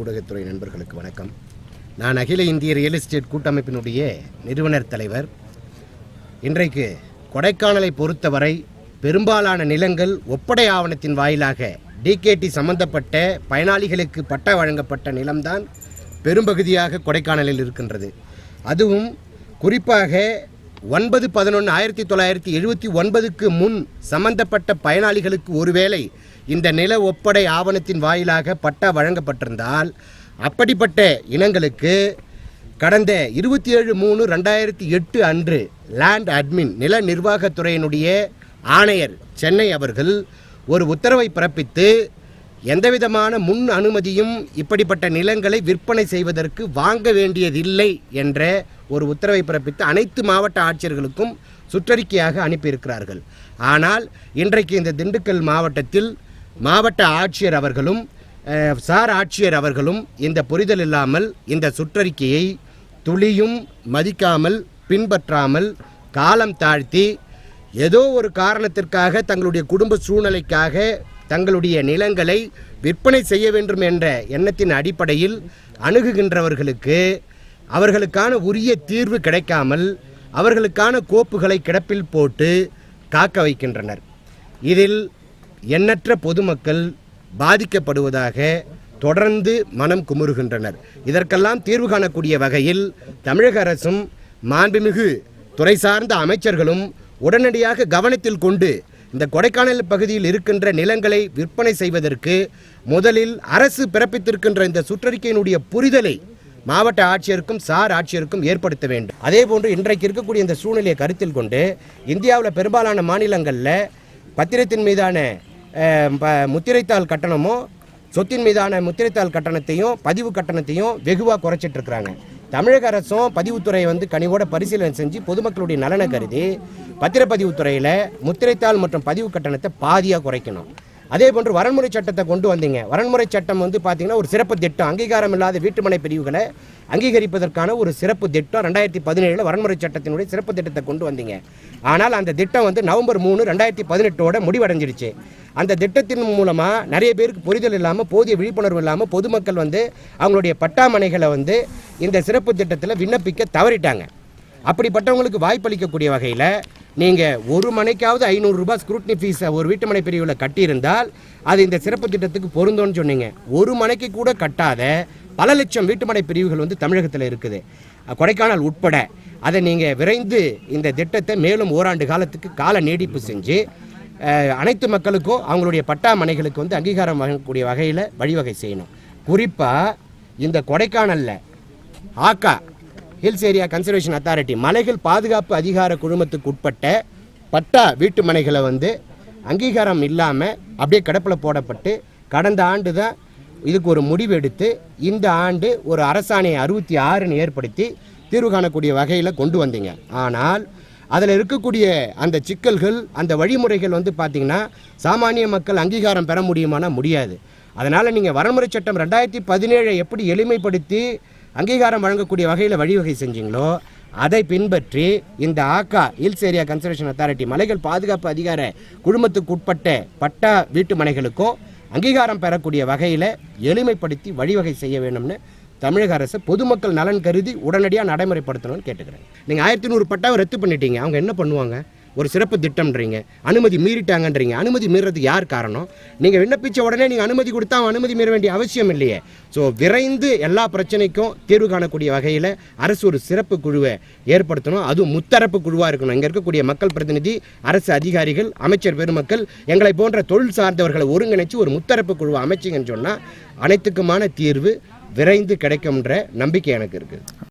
ஊடகத்துறை நண்பர்களுக்கு வணக்கம். நான் அகில இந்திய ரியல் எஸ்டேட் கூட்டமைப்பினுடைய நிறுவனர் தலைவர். இன்றைக்கு கொடைக்கானலை பொறுத்தவரை பெரும்பாலான நிலங்கள் ஒப்படை ஆவணத்தின் வாயிலாக டிகேடி சம்பந்தப்பட்ட பயனாளிகளுக்கு பட்டா வழங்கப்பட்ட நிலம்தான் பெரும்பகுதியாக கொடைக்கானலில் இருக்கின்றது. அதுவும் குறிப்பாக ஒன்பது பதினொன்று ஆயிரத்தி தொள்ளாயிரத்தி எழுபத்தி ஒன்பதுக்கு முன் சம்பந்தப்பட்ட பயனாளிகளுக்கு ஒருவேளை இந்த நில ஒப்படை ஆவணத்தின் வாயிலாக பட்டா வழங்கப்பட்டிருந்தால் அப்படிப்பட்ட இனங்களுக்கு கடந்த இருபத்தி ஏழு மூணு ரெண்டாயிரத்தி எட்டு அன்று லேண்ட் அட்மின் நில நிர்வாகத்துறையினுடைய ஆணையர் சென்னை அவர்கள் ஒரு உத்தரவை பிறப்பித்து எந்தவிதமான முன் அனுமதியும் இப்படிப்பட்ட நிலங்களை விற்பனை செய்வதற்கு வாங்க வேண்டியதில்லை என்ற ஒரு உத்தரவை பிறப்பித்து அனைத்து மாவட்ட ஆட்சியர்களுக்கும் சுற்றறிக்கையாக அனுப்பியிருக்கிறார்கள். ஆனால் இன்றைக்கு இந்த திண்டுக்கல் மாவட்டத்தில் மாவட்ட ஆட்சியர் அவர்களும் சார் ஆட்சியர் அவர்களும் இந்த புரிதல் இல்லாமல் இந்த சுற்றறிக்கையை துளியும் மதிக்காமல் பின்பற்றாமல் காலம் தாழ்த்தி ஏதோ ஒரு காரணத்திற்காக தங்களுடைய குடும்ப சூழ்நிலைக்காக தங்களுடைய நிலங்களை விற்பனை செய்ய வேண்டும் என்ற எண்ணத்தின் அடிப்படையில் அணுகுகின்றவர்களுக்கு அவர்களுக்கான உரிய தீர்வு கிடைக்காமல் அவர்களுக்கான கோப்புகளை கிடப்பில் போட்டு காக்க வைக்கின்றனர். இதில் எண்ணற்ற பொதுமக்கள் பாதிக்கப்படுவதாக தொடர்ந்து மனம் குமுறுகின்றனர். இதற்கெல்லாம் தீர்வு காணக்கூடிய வகையில் தமிழக அரசும் மாண்புமிகு துறை சார்ந்த அமைச்சர்களும் உடனடியாக கவனத்தில் கொண்டு இந்த கொடைக்கானல் பகுதியில் இருக்கின்ற நிலங்களை விற்பனை செய்வதற்கு முதலில் அரசு பிறப்பித்திருக்கின்ற இந்த சுற்றறிக்கையினுடைய புரிதலை மாவட்ட ஆட்சியருக்கும் சார் ஆட்சியருக்கும் ஏற்படுத்த வேண்டும். அதே போன்று இன்றைக்கு இருக்கக்கூடிய இந்த சூழ்நிலையை கருத்தில் கொண்டு இந்தியாவில் பெரும்பாலான மாநிலங்களில் பத்திரத்தின் மீதான ப- முத்திரைத்தாள் கட்டணமோ சொத்தின் மீதான முத்திரைத்தாள் கட்டணத்தையும் பதிவு கட்டணத்தையும் வெகுவாக குறைச்சிட்டு இருக்கிறாங்க. தமிழக அரசும் பதிவுத்துறையை வந்து கனிவோட பரிசீலனை செஞ்சு பொதுமக்களுடைய நலனை கருதி பத்திரப்பதிவுத்துறையில் முத்திரைத்தாள் மற்றும் பதிவு கட்டணத்தை பாதியாக குறைக்கணும். அதே போன்று வரன்முறை சட்டத்தை கொண்டு வந்தீங்க. வரன்முறை சட்டம் வந்து பார்த்தீங்கன்னா ஒரு சிறப்பு திட்டம். அங்கீகாரம் இல்லாத வீட்டுமனை பிரிவுகளை அங்கீகரிப்பதற்கான ஒரு சிறப்பு திட்டம் ரெண்டாயிரத்தி பதினேழில் வரன்முறை சட்டத்தினுடைய சிறப்பு திட்டத்தை கொண்டு வந்தீங்க. ஆனால் அந்த திட்டம் வந்து நவம்பர் மூணு ரெண்டாயிரத்தி பதினெட்டோட முடிவடைஞ்சிருச்சு. அந்த திட்டத்தின் மூலமாக நிறைய பேருக்கு புரிதல் இல்லாமல் போதிய விழிப்புணர்வு இல்லாமல் பொதுமக்கள் வந்து அவங்களுடைய பட்டாமனைகளை வந்து இந்த சிறப்பு திட்டத்தில் விண்ணப்பிக்க தவறிட்டாங்க. அப்படிப்பட்டவங்களுக்கு வாய்ப்பளிக்கக்கூடிய வகையில் நீங்கள் ஒரு மனைக்காவது ஐநூறுரூபா ஸ்க்ரூட்னி ஃபீஸை ஒரு வீட்டுமனை பிரிவில் கட்டியிருந்தால் அது இந்த சிறப்பு திட்டத்துக்கு பொருந்தோன்னு சொன்னீங்க. ஒரு மனைக்கு கூட கட்டாத பல லட்சம் வீட்டுமனை பிரிவுகள் வந்து தமிழகத்தில் இருக்குது. கொடைக்கானல் உட்பட அதை நீங்கள் விரைந்து இந்த திட்டத்தை மேலும் ஓராண்டு காலத்துக்கு கால நீடிப்பு செஞ்சு அனைத்து மக்களுக்கும் அவங்களுடைய பட்டா மனைகளுக்கு வந்து அங்கீகாரம் வழங்கக்கூடிய வகையில் வழிவகை செய்யணும். குறிப்பாக இந்த கொடைக்கானலில் ஆக்கா ஹில்ஸ் ஏரியா கன்சர்வேஷன் அத்தாரிட்டி மலைகள் பாதுகாப்பு அதிகார குழுமத்துக்கு உட்பட்ட பட்டா வீட்டு மனைகளை வந்து அங்கீகாரம் இல்லாமல் அப்படியே கிடப்பில் போடப்பட்டு கடந்த ஆண்டு தான் இதுக்கு ஒரு முடிவு எடுத்து இந்த ஆண்டு ஒரு அரசாணையை அறுபத்தி ஆறுன்னு ஏற்படுத்தி தீர்வு காணக்கூடிய வகையில் கொண்டு வந்தீங்க. ஆனால் அதில் இருக்கக்கூடிய அந்த சிக்கல்கள் அந்த வழிமுறைகள் வந்து பார்த்திங்கன்னா சாமானிய மக்கள் அங்கீகாரம் பெற முடியுமானா முடியாது. அதனால் நீங்கள் வரன்முறை சட்டம் ரெண்டாயிரத்தி பதினேழை எப்படி எளிமைப்படுத்தி அங்கீகாரம் வழங்கக்கூடிய வகையில் வழிவகை செஞ்சீங்களோ அதை பின்பற்றி இந்த ஆக்கா ஹில்ஸ் ஏரியா கன்சர்வேஷன் அத்தாரிட்டி மலைகள் பாதுகாப்பு அதிகார குழுமத்துக்கு உட்பட்ட பட்டா வீட்டு மனைகளுக்கும் அங்கீகாரம் பெறக்கூடிய வகையில் எளிமைப்படுத்தி வழிவகை செய்ய வேணும்னு தமிழக அரசு பொதுமக்கள் நலன் கருதி உடனடியாக நடைமுறைப்படுத்தணும்னு கேட்டுக்கிறேன். நீங்கள் ஆயிரத்தி நூறு பட்டாவை ரத்து பண்ணிட்டீங்க. அவங்க என்ன பண்ணுவாங்க? ஒரு சிறப்பு திட்டம்ன்றீங்க. அனுமதி மீறிட்டாங்கன்றீங்க. அனுமதி மீறதுக்கு யார் காரணம்? நீங்கள் விண்ணப்பித்த உடனே நீங்கள் அனுமதி கொடுத்தா அனுமதி மீற வேண்டிய அவசியம் இல்லையே. ஸோ விரைந்து எல்லா பிரச்சனைக்கும் தீர்வு காணக்கூடிய வகையில் அரசு ஒரு சிறப்பு குழுவை ஏற்படுத்தணும். அதுவும் முத்தரப்பு குழுவாக இருக்கணும். இங்கே இருக்கக்கூடிய மக்கள் பிரதிநிதி அரசு அதிகாரிகள் அமைச்சர் பெருமக்கள் எங்களை போன்ற தொழில் சார்ந்தவர்களை ஒருங்கிணைச்சு ஒரு முத்தரப்பு குழுவை அமைச்சிங்கன்னு சொன்னால் அனைத்துக்குமான தீர்வு விரைந்து கிடைக்கும்ன்ற நம்பிக்கை எனக்கு இருக்குது